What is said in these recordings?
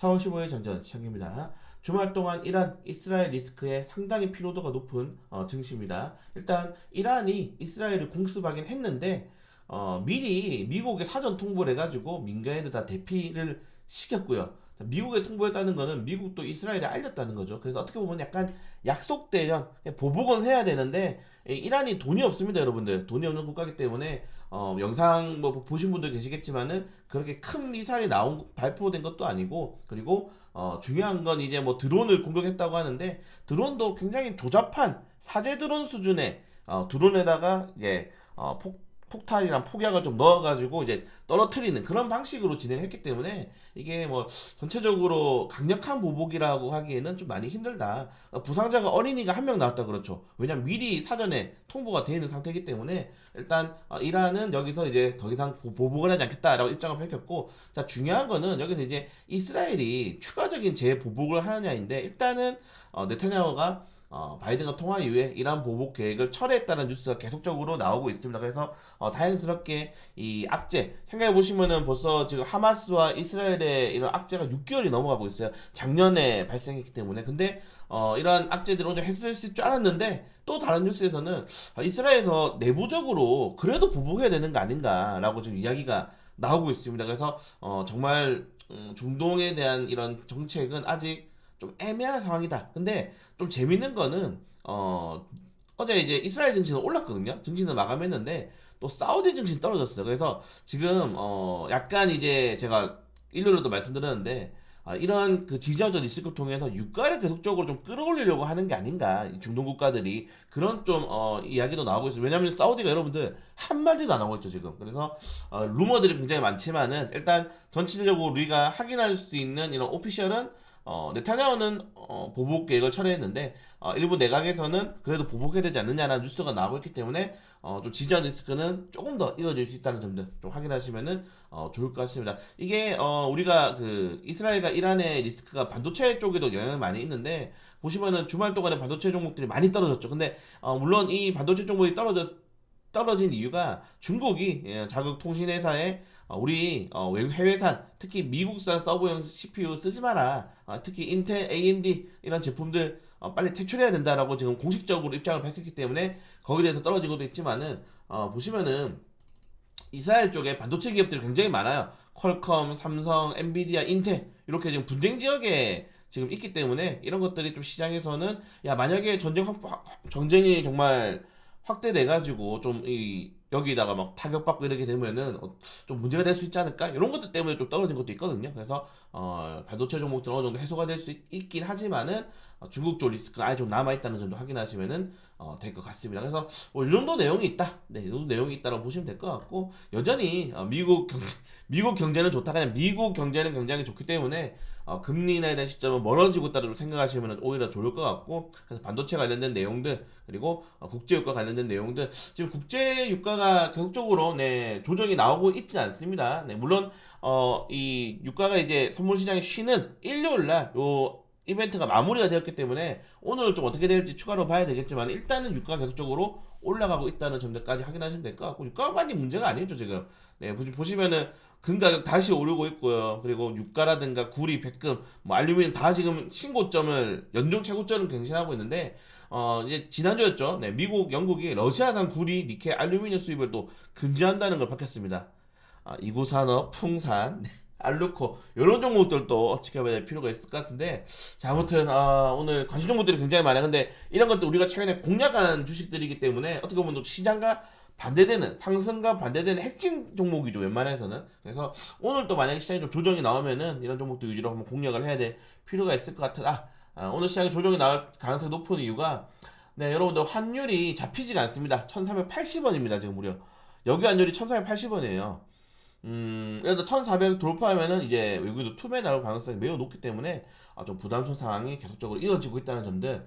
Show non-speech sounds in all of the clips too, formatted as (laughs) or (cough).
4월 15일 전전 시작입니다. 주말 동안 이란, 이스라엘 리스크에 상당히 피로도가 높은 어, 증시입니다. 일단 이란이 이스라엘을 공습하긴 했는데 어, 미리 미국에 사전 통보를 해가지고 민간인들 다 대피를 시켰고요. 미국에 통보했다는 거는 미국도 이스라엘에 알렸다는 거죠. 그래서 어떻게 보면 약간 약속 대련 보복은 해야 되는데 이 이란이 돈이 없습니다, 여러분들. 돈이 없는 국가이기 때문에 어, 영상 뭐 보신 분들 계시겠지만은 그렇게 큰 미사일이 나온 발표된 것도 아니고 그리고 어, 중요한 건 이제 뭐 드론을 공격했다고 하는데 드론도 굉장히 조잡한 사제 드론 수준의 어, 드론에다가 이제 어, 폭 폭탄이랑 폭약을 좀 넣어가지고 이제 떨어뜨리는 그런 방식으로 진행했기 때문에 이게 뭐 전체적으로 강력한 보복이라고 하기에는 좀 많이 힘들다. 어, 부상자가 어린이가 한 명 나왔다 그렇죠. 왜냐면 미리 사전에 통보가 되어 있는 상태이기 때문에 일단 어, 이란은 여기서 이제 더 이상 보- 보복을 하지 않겠다라고 입장을 밝혔고 자 중요한 거는 여기서 이제 이스라엘이 추가적인 재보복을 하느냐인데 일단은 어, 네타냐후가 어, 바이든과 통화 이후에 이란 보복 계획을 철회했다는 뉴스가 계속적으로 나오고 있습니다. 그래서 어, 다행스럽게 이 악재 생각해 보시면은 벌써 지금 하마스와 이스라엘의 이런 악재가 6개월이 넘어가고 있어요. 작년에 발생했기 때문에 근데 어, 이런 악재들이 언제 해소될 줄 알았는데 또 다른 뉴스에서는 어, 이스라엘에서 내부적으로 그래도 보복해야 되는 거 아닌가라고 지금 이야기가 나오고 있습니다. 그래서 어, 정말 음, 중동에 대한 이런 정책은 아직 좀 애매한 상황이다. 근데 좀 재밌는 거는 어 어제 이제 이스라엘 증시는 올랐거든요. 증시는 마감했는데 또 사우디 증시는 떨어졌어요. 그래서 지금 어 약간 이제 제가 일요일에도 말씀드렸는데 아, 이런 그 지지어전 리스크를 통해서 유가를 계속적으로 좀 끌어올리려고 하는 게 아닌가 이 중동 국가들이 그런 좀 어, 이야기도 나오고 있어요. 왜냐하면 사우디가 여러분들 한 마디도 안 하고 있죠 지금. 그래서 어, 루머들이 굉장히 많지만은 일단 전체적으로 우리가 확인할 수 있는 이런 오피셜은 어, 네타냐후는 어, 보복 계획을 철회했는데 어, 일부 내각에서는 그래도 보복해야 되지 않느냐라는 뉴스가 나오고 있기 때문에 어, 좀 지지한 리스크는 조금 더 이어질 수 있다는 점들 좀 확인하시면은 어, 좋을 것 같습니다. 이게 어, 우리가 그 이스라엘과 이란의 리스크가 반도체 쪽에도 영향이 많이 있는데 보시면은 주말 동안에 반도체 종목들이 많이 떨어졌죠. 근데 어, 물론 이 반도체 종목이 떨어졌 떨어진 이유가 중국이 예, 자국 통신 회사에 어, 우리 어, 외국 해외산 특히 미국산 서버용 CPU 쓰지 마라. 어, 특히 인텔, AMD 이런 제품들 어, 빨리 퇴출해야 된다라고 지금 공식적으로 입장을 밝혔기 때문에 거기에 대해서 떨어진 것도 있지만은 어, 보시면은 이스라엘 쪽에 반도체 기업들이 굉장히 많아요. 퀄컴, 삼성, 엔비디아, 인텔 이렇게 지금 분쟁 지역에 지금 있기 때문에 이런 것들이 좀 시장에서는 야 만약에 전쟁 확, 확- 전쟁이 정말 확대돼 가지고 좀 이 여기다가 막 타격받고 이렇게 되면은 어, 좀 문제가 될 수 있지 않을까 이런 것들 때문에 좀 떨어진 것도 있거든요. 그래서 어, 반도체 종목들 어느 정도 해소가 될 수 있긴 하지만은 어, 중국 쪽 리스크가 아예 좀 남아 있다는 점도 확인하시면은 어, 될 것 같습니다. 그래서 뭐이 정도 내용이 있다. 네, 이 정도 내용이 있다라고 보시면 될 것 같고 여전히 어, 미국 경제 (laughs) 미국 경제는 좋다. 그냥 미국 경제는 굉장히 좋기 때문에 어, 금리 인하에 대한 시점은 멀어지고 있다고 생각하시면 오히려 좋을 것 같고 그래서 반도체 관련된 내용들 그리고 어, 국제유가 관련된 내용들 지금 국제유가가 계속적으로 네, 조정이 나오고 있지 않습니다. 네, 물론 어, 이 유가가 이제 선물 시장이 쉬는 일요일 날요 이벤트가 마무리가 되었기 때문에 오늘 좀 어떻게 될지 추가로 봐야 되겠지만 일단은 유가가 계속적으로 올라가고 있다는 점들까지 확인하시면 될 것 같고 유가만이 문제가 아니죠 지금. 네 보시- 보시면은 금가격 다시 오르고 있고요. 그리고 유가라든가 구리 백금 뭐 알루미늄 다 지금 신고점을 연중 최고점을 갱신하고 있는데 어 이제 지난주였죠. 네 미국 영국이 러시아산 구리 니켈 알루미늄 수입을 또 금지한다는 걸 밝혔습니다. 아, 이고산업 풍산 알루코 이런 종목들도 지켜봐야 될 필요가 있을 것 같은데 자 아무튼 아, 오늘 관심 종목들이 굉장히 많아요. 근데 이런 것들 우리가 최근에 공략한 주식들이기 때문에 어떻게 보면 또 시장과 반대되는 상승과 반대되는 핵심 종목이죠 웬만해서는. 그래서 오늘 또 만약에 시장이 좀 조정이 나오면은 이런 종목도 위주로 한번 공략을 해야 될 필요가 있을 것 같아. 아, 아, 오늘 시장에 조정이 나올 가능성이 높은 이유가 네 여러분들 환율이 잡히지가 않습니다. 1380원입니다 지금 무려. 여기 환율이 1380원이에요 음, 그래도 1400 돌파하면은 이제 외국인도 투매 나올 가능성이 매우 높기 때문에 아, 좀 부담스러운 상황이 계속적으로 이어지고 있다는 점들.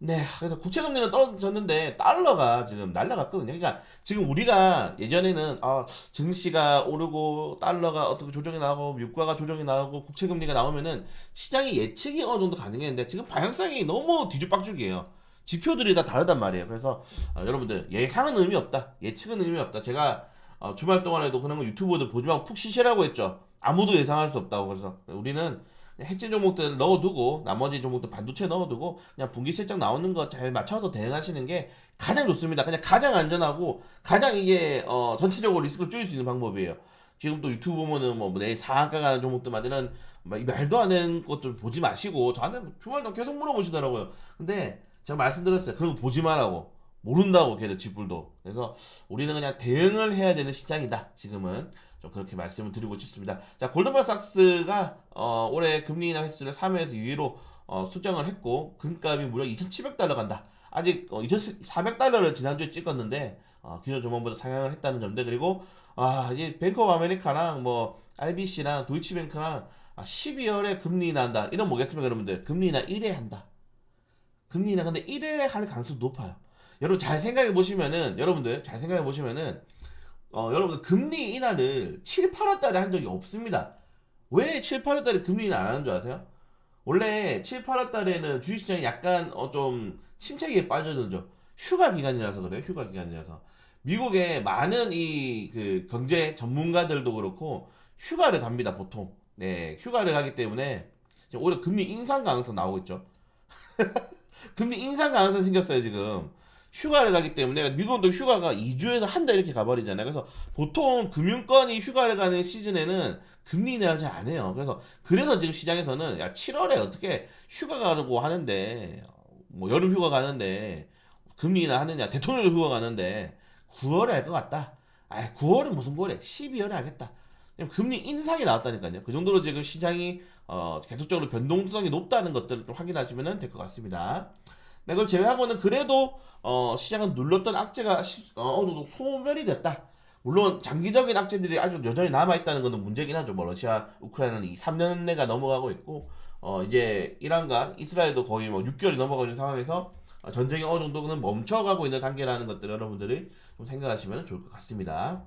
네, 그래서 국채 금리는 떨어졌는데 달러가 지금 날라갔거든요. 그러니까 지금 우리가 예전에는 아, 증시가 오르고 달러가 어떻게 조정이 나오고 유가가 조정이 나오고 국채 금리가 나오면은 시장이 예측이 어느 정도 가능했는데 지금 방향성이 너무 뒤죽박죽이에요. 지표들이 다 다르단 말이에요. 그래서 아, 여러분들 예상은 의미 없다. 예측은 의미 없다. 제가 어, 주말 동안에도 그런 거 유튜브도 보지 말고 푹 쉬시라고 했죠. 아무도 예상할 수 없다고 그래서 우리는 핵심 종목들 넣어두고 나머지 종목들 반도체 넣어두고 그냥 분기 실적 나오는 거 잘 맞춰서 대응하시는 게 가장 좋습니다. 그냥 가장 안전하고 가장 이게 어, 전체적으로 리스크를 줄일 수 있는 방법이에요. 지금 또 유튜브 보면은 뭐 내일 상한가 가는 종목들 만드는 막 말도 안 되는 것들 보지 마시고 저한테 주말도 계속 물어보시더라고요. 근데 제가 말씀드렸어요. 그런 거 보지 말라고. 모른다고 걔들 쥐뿔도. 그래서 우리는 그냥 대응을 해야 되는 시장이다. 지금은 좀 그렇게 말씀을 드리고 싶습니다. 자 골드만삭스가 어, 올해 금리 인하 횟수를 3회에서 2회로 어, 수정을 했고 금값이 무려 2,700달러 간다. 아직 어, 2,400달러를 지난주에 찍었는데 어, 기존 조만보다 상향을 했다는 점들 그리고 아 이제 뱅크 오브 아메리카랑 뭐 RBC랑 도이치뱅크랑 아, 12월에 금리 인하한다. 이런 뭐겠습니까 여러분들? 금리 인하 1회 한다. 금리 인하 근데 1회 할 가능성이 높아요. 여러분 잘 생각해 보시면은 여러분들 잘 생각해 보시면은 어, 여러분들 금리 인하를 7, 8월 달에 한 적이 없습니다. 왜 7, 8월 달에 금리 인하 안 하는 줄 아세요? 원래 7, 8월 달에는 주식시장이 약간 어, 좀 침체기에 빠져들죠. 휴가 기간이라서 그래요. 휴가 기간이라서. 미국의 많은 이 그 경제 전문가들도 그렇고 휴가를 갑니다. 보통. 네, 휴가를 가기 때문에 오히려 금리 인상 가능성 나오고 있죠. (laughs) 금리 인상 가능성 생겼어요, 지금. 휴가를 가기 때문에 미국도 휴가가 2주에서 한 달 이렇게 가버리잖아요. 그래서 보통 금융권이 휴가를 가는 시즌에는 금리 인하를 잘 안 해요. 그래서 그래서 지금 시장에서는 야 7월에 어떻게 휴가 가고 하는데 뭐 여름 휴가 가는데 금리 인하 하느냐 대통령 휴가 가는데 9월에 할 것 같다. 아 9월은 무슨 9월에 12월에 하겠다. 금리 인상이 나왔다니까요. 그 정도로 지금 시장이 어, 계속적으로 변동성이 높다는 것들을 좀 확인하시면 될 것 같습니다. 네, 그걸 제외하고는 그래도 어, 시장은 눌렀던 악재가 시- 어, 어느 정도 소멸이 됐다. 물론 장기적인 악재들이 아주 여전히 남아 있다는 것은 문제긴 하죠. 뭐 러시아, 우크라이나는 이 3년 내가 넘어가고 있고 어, 이제 이란과 이스라엘도 거의 뭐 6개월이 넘어가고 있는 상황에서 어, 전쟁이 어느 정도는 멈춰가고 있는 단계라는 것들 여러분들이 좀 생각하시면 좋을 것 같습니다.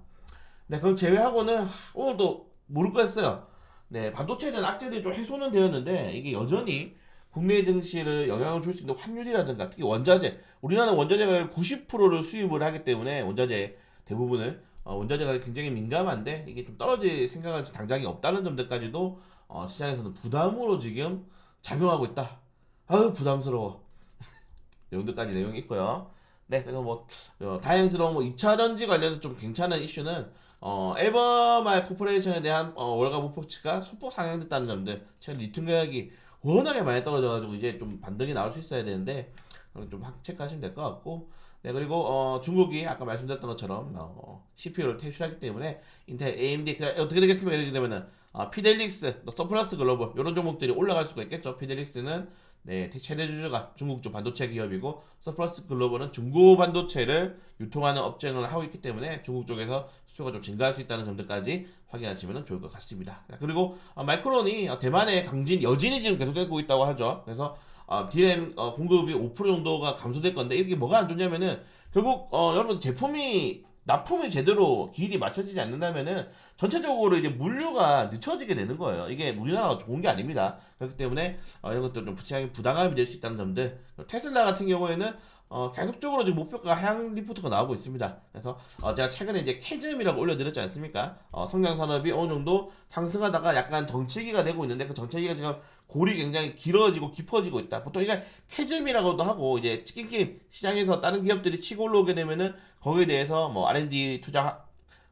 네, 그걸 제외하고는 하, 오늘도 모르겠어요. 네, 반도체에 대한 악재들이 좀 해소는 되었는데 이게 여전히 국내 증시를 영향을 줄 수 있는 환율이라든가 특히 원자재 우리나라는 원자재가 90%를 수입을 하기 때문에 원자재 대부분을 어, 원자재가 굉장히 민감한데 이게 좀 떨어질 생각은 당장이 없다는 점들까지도 어, 시장에서는 부담으로 지금 작용하고 있다. 아유 부담스러워. (laughs) 내용들까지 내용이 있고요. 네, 그래서 뭐 어, 다행스러운 뭐 2차 전지 관련해서 좀 괜찮은 이슈는 어, 에버말 코퍼레이션에 대한 어, 월가 목표치가 소폭 상향됐다는 점들. 최근 리튬 가격이 워낙에 많이 떨어져가지고 이제 좀 반등이 나올 수 있어야 되는데 어, 좀 확- 체크하시면 될 것 같고 네 그리고 어, 중국이 아까 말씀드렸던 것처럼 어, CPU를 퇴출하기 때문에 인텔, AMD 그 어떻게 되겠습니까? 이렇게 되면은 어, 피델릭스, 또 서플러스 글로벌 이런 종목들이 올라갈 수가 있겠죠. 피델릭스는 네 대- 최대 주주가 중국 쪽 반도체 기업이고 서플러스 글로벌은 중고 반도체를 유통하는 업종을 하고 있기 때문에 중국 쪽에서 수요가 좀 증가할 수 있다는 점들까지 확인하시면 좋을 것 같습니다. 그리고 어, 마이크론이 어, 대만의 강진 여진이 지금 계속되고 있다고 하죠. 그래서 어, 디램 어, 공급이 5% 정도가 감소될 건데 이게 뭐가 안 좋냐면은 결국 어, 여러분 제품이 납품이 제대로 기일이 맞춰지지 않는다면은 전체적으로 이제 물류가 늦춰지게 되는 거예요. 이게 우리나라가 좋은 게 아닙니다. 그렇기 때문에 어, 이런 것들 좀 부담감이 될 수 있다는 점들. 테슬라 같은 경우에는 어, 계속적으로 지금 목표가 하향 리포트가 나오고 있습니다. 그래서 어, 제가 최근에 이제 캐즘이라고 올려드렸지 않습니까? 어, 성장 산업이 어느 정도 상승하다가 약간 정체기가 되고 있는데 그 정체기가 지금 골이 굉장히 길어지고 깊어지고 있다. 보통 이게 캐즘이라고도 하고 이제 치킨 게임 시장에서 다른 기업들이 치고 올라오게 되면은 거기에 대해서 뭐 R&D 투자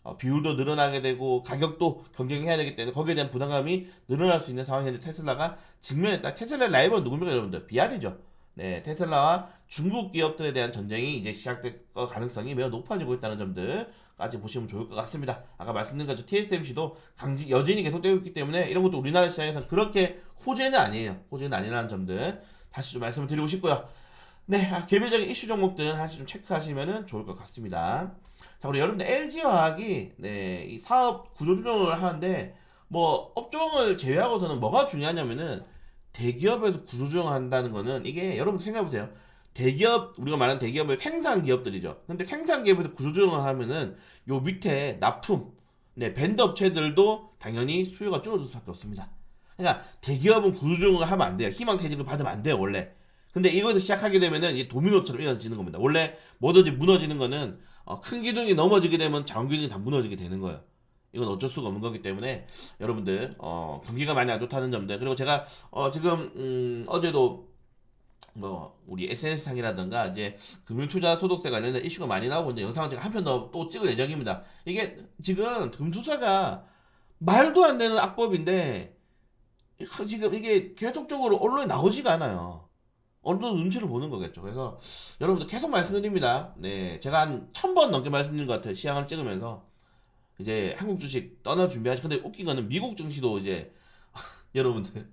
어, 비율도 늘어나게 되고 가격도 경쟁해야 되기 때문에 거기에 대한 부담감이 늘어날 수 있는 상황인데 테슬라가 직면했다. 테슬라의 라이벌은 누굽니까 여러분들? 비아리죠. 네, 테슬라와 중국 기업들에 대한 전쟁이 이제 시작될 거 가능성이 매우 높아지고 있다는 점들까지 보시면 좋을 것 같습니다. 아까 말씀드린 것처럼 TSMC도 강지 여진이 계속되고 있기 때문에 이런 것도 우리나라 시장에서 그렇게 호재는 아니에요. 호재는 아니라는 점들 다시 좀 말씀을 드리고 싶고요. 네, 아, 개별적인 이슈 종목들은 하나씩 좀 체크하시면 좋을 것 같습니다. 자, 우리 여러분들 LG화학이 네, 이 사업 구조조정을 하는데 뭐 업종을 제외하고서는 뭐가 중요하냐면은 대기업에서 구조조정한다는 거는 이게 여러분 생각해보세요. 대기업 우리가 말하는 대기업은 생산 기업들이죠. 근데 생산 기업에서 구조조정을 하면은 요 밑에 납품, 네 밴드 업체들도 당연히 수요가 줄어들 수밖에 없습니다. 그러니까 대기업은 구조조정을 하면 안 돼요. 희망퇴직을 받으면 안 돼요 원래. 근데 이거에서 시작하게 되면은 이제 도미노처럼 이어지는 겁니다. 원래 뭐든지 무너지는 거는 어, 큰 기둥이 넘어지게 되면 작은 기둥이 다 무너지게 되는 거예요. 이건 어쩔 수가 없는 거기 때문에 여러분들 어, 경기가 많이 안 좋다는 점들 그리고 제가 어, 지금 음, 어제도 뭐 우리 SNS 상이라든가 이제 금융투자 소득세 관련된 이슈가 많이 나오고 있는데 영상을 제가 한 편 더 또 찍을 예정입니다. 이게 지금 금투자가 말도 안 되는 악법인데 지금 이게 계속적으로 언론에 나오지가 않아요. 언론 눈치를 보는 거겠죠. 그래서 여러분들 계속 말씀드립니다. 네, 제가 한 천 번 넘게 말씀드린 것 같아요. 시향을 찍으면서 이제 한국 주식 떠날 준비하시. 근데 웃긴 거는 미국 증시도 이제 (laughs) 여러분들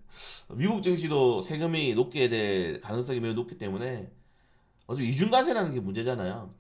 미국 증시도 세금이 높게 될 가능성이 매우 높기 때문에 어차피 이중과세라는 게 문제잖아요.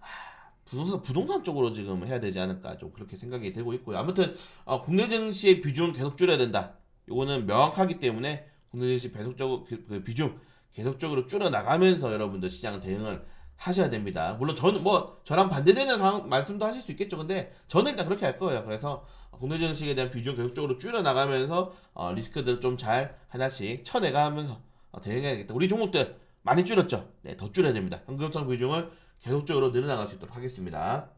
하, 부동산 부동산 쪽으로 지금 해야 되지 않을까 좀 그렇게 생각이 되고 있고요. 아무튼 어, 국내 증시의 비중은 계속 줄여야 된다. 요거는 명확하기 때문에 국내 증시 계속적으로 그, 그 비중 계속적으로 줄여 나가면서 여러분들 시장 대응을 하셔야 됩니다. 물론 저는 뭐 저랑 반대되는 상황 말씀도 하실 수 있겠죠. 근데 저는 일단 그렇게 할 거예요. 그래서 국내 증시에 대한 비중 계속적으로 줄여 나가면서 어, 리스크들을 좀 잘 하나씩 쳐내가면서 어, 대응해야겠다. 우리 종목들 많이 줄였죠. 네, 더 줄여야 됩니다. 현금성 비중을 계속적으로 늘어나갈 수 있도록 하겠습니다.